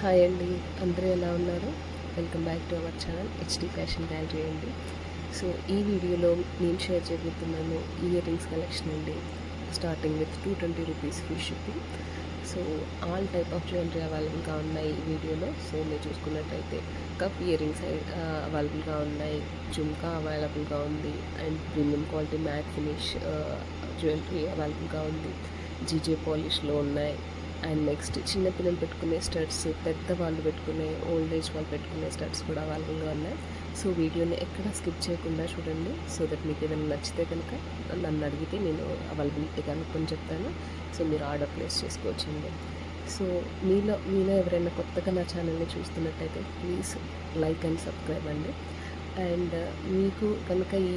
Hi అండి. అందరూ ఎలా ఉన్నారు? Welcome back to our channel HD fashion gallery అండి. సో ఈ వీడియోలో నేను షేర్ చేయబోతున్నాను ఇయర్ రింగ్స్ కలెక్షన్ అండి. Starting with two twenty rupees free shipping so all type of jewellery అవైలబుల్గా ఉన్నాయి ఈ వీడియోలో. సో మీరు చూసుకున్నట్టయితే కప్ ఇయర్ రింగ్స్ అవైలబుల్గా ఉన్నాయి. జుమ్కా అవైలబుల్గా ఉంది. And premium quality matt finish jewellery అవైలబుల్గా ఉంది. జీజే పాలిష్లో ఉన్నాయి. అండ్ నెక్స్ట్ చిన్నపిల్లలు పెట్టుకునే స్టడ్స్ పెద్దవాళ్ళు పెట్టుకునే ఓల్డ్ ఏజ్ వాళ్ళు పెట్టుకునే స్టడ్స్ కూడా అవైలబుల్గా ఉన్నాయి. సో వీడియోని ఎక్కడ స్కిప్ చేయకుండా చూడండి. సో దట్ మీకు ఏదైనా నచ్చితే కనుక నన్ను అడిగితే నేను అవైలబిలిటీ కనుక్కొని చెప్తాను. సో మీరు ఆర్డర్ ప్లేస్ చేసుకోవచ్చండి. సో మీలో మీలో ఎవరైనా కొత్తగా నా ఛానల్ని చూస్తున్నట్టయితే ప్లీజ్ లైక్ అండ్ సబ్స్క్రైబ్ అండి. అండ్ మీకు కనుక ఈ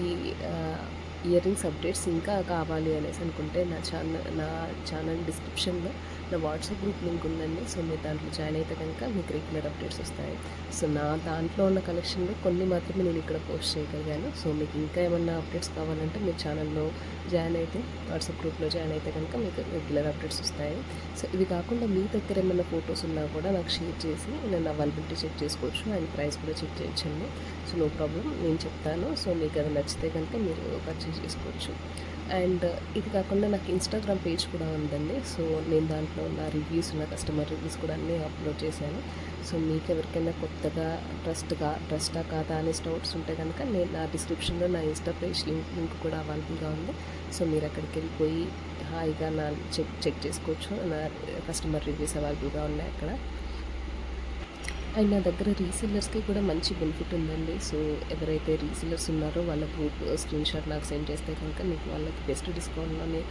ఇయర్ రింగ్స్ అప్డేట్స్ ఇంకా కావాలి అనేసి అనుకుంటే నా ఛానల్ నా ఛానల్ డిస్క్రిప్షన్లో నా వాట్సాప్ గ్రూప్ లింక్ ఉందండి. సో మీరు దాంట్లో జాయిన్ అయితే కనుక మీకు రెగ్యులర్ అప్డేట్స్ వస్తాయి. సో నా దాంట్లో ఉన్న కలెక్షన్లో కొన్ని మాత్రమే నేను ఇక్కడ పోస్ట్ చేయగలిగాను. సో మీకు ఇంకా ఏమన్నా అప్డేట్స్ కావాలంటే మీ ఛానల్లో జాయిన్ అయితే వాట్సాప్ గ్రూప్లో జాయిన్ అయితే కనుక మీకు రెగ్యులర్ అప్డేట్స్ వస్తాయి. సో ఇవి కాకుండా మీ దగ్గర ఏమైనా ఫొటోస్ ఉన్నా కూడా నాకు షేర్ చేసి నేను అవైలబిలిటీ చెక్ చేసుకోవచ్చు అండ్ ప్రైస్ కూడా చెక్ చేయొచ్చండి. సో నో ప్రాబ్లం నేను చెప్తాను. సో మీకు అది నచ్చితే కనుక మీరు పర్చేస్ చేసుకోవచ్చు. అండ్ ఇది కాకుండా నాకు ఇన్స్టాగ్రామ్ పేజ్ కూడా ఉందండి. సో నేను దాంట్లో నా రివ్యూస్ నా కస్టమర్ రివ్యూస్ కూడా అన్నీ అప్లోడ్ చేశాను. సో మీకు ఎవరికైనా కొత్తగా ట్రస్ట్గా ట్రస్టా కాదా అనే డౌట్స్ ఉంటే కనుక నేను నా డిస్క్రిప్షన్లో నా ఇన్స్టా పేజ్ లింక్ లింక్ కూడా అవైలబుల్గా ఉంది. సో మీరు అక్కడికి వెళ్ళిపోయి హాయిగా నా చెక్ చెక్ చేసుకోవచ్చు. నా కస్టమర్ రివ్యూస్ అవైలబుల్గా ఉన్నాయి అక్కడ. అండ్ నా దగ్గర రీసెల్లర్స్కి కూడా మంచి బెనిఫిట్ ఉందండి. సో ఎవరైతే రీసెల్లర్స్ ఉన్నారో వాళ్ళ గ్రూప్ స్క్రీన్ షాట్ నాకు సెండ్ చేస్తే కనుక మీకు వాళ్ళకి బెస్ట్ డిస్కౌంట్లోనే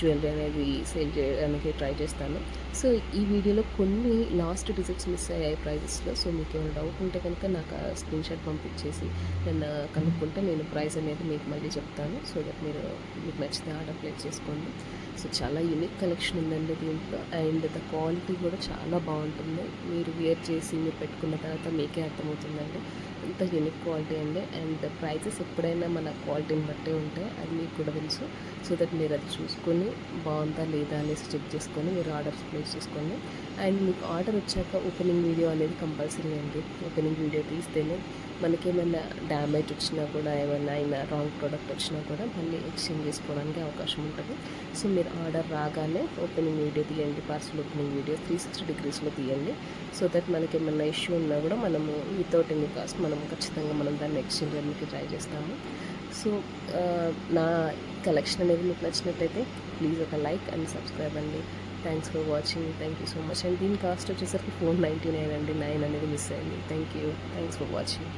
జ్యువెలరీ అనేది సేల్ చేయడానికి ట్రై చేస్తాను. సో ఈ వీడియోలో కొన్ని లాస్ట్ డిజిట్స్ మిస్ అయ్యాయి ప్రైజెస్లో సో మీకు ఏమైనా డౌట్ ఉంటే కనుక నాకు స్క్రీన్ షాట్ పంపించేసి నేను కనుక్కుంటే నేను ప్రైస్ అనేది మీకు మళ్ళీ చెప్తాను. సో దట్ మీరు మీకు నచ్చితే ఆర్డర్ ప్లేస్ చేసుకోండి. సో చాలా యూనిక్ కలెక్షన్ ఉందండి దీంట్లో. అండ్ ద క్వాలిటీ కూడా చాలా బాగుంటుంది. మీరు వేర్ చేసి మీరు పెట్టుకున్న తర్వాత మీకే అర్థమవుతుందండి. అంత యూనిక్ క్వాలిటీ అండి. అండ్ ప్రైజెస్ ఎప్పుడైనా మన క్వాలిటీని బట్టే ఉంటాయి. అది మీకు కూడా తెలుసు. సో దట్ మీరు అది చూసుకొని బాగుందా లేదా అనేసి చెక్ చేసుకొని మీరు ఆర్డర్స్ ప్లేస్ చేసుకోండి అండ్ మీకు ఆర్డర్ వచ్చాక ఓపెనింగ్ వీడియో అనేది కంపల్సరీ అండి. ఓపెనింగ్ వీడియో తీస్తేనే మనకి ఏమైనా డ్యామేజ్ వచ్చినా కూడా ఏమైనా అయినా రాంగ్ ప్రోడక్ట్ వచ్చినా కూడా మళ్ళీ ఎక్స్చేంజ్ చేసుకోవడానికి అవకాశం ఉంటుంది. సో మీరు ఆర్డర్ రాగానే ఓపెనింగ్ వీడియో తీయండి parcel opening video three sixty డిగ్రీస్లో తీయండి. సో దట్ మనకి ఏమైనా ఇష్యూ ఉన్నా కూడా మనము వితౌట్ ఎనీ కాస్ట్ మనం ఖచ్చితంగా మనం దాన్ని ఎక్స్చేంజ్ చేయడానికి ట్రై చేస్తాము. సో నా కలెక్షన్ అనేది మీకు నచ్చినట్లయితే ప్లీజ్ ఒక లైక్ అండ్ సబ్స్క్రైబ్ అండి. Thanks for watching thank you so much and దీని కాస్ట్ వచ్చేసరికి ఫోర్ నైంటీ నైన్ అండి. నైన్ అనేది మిస్ అయింది. Thank you thanks for watching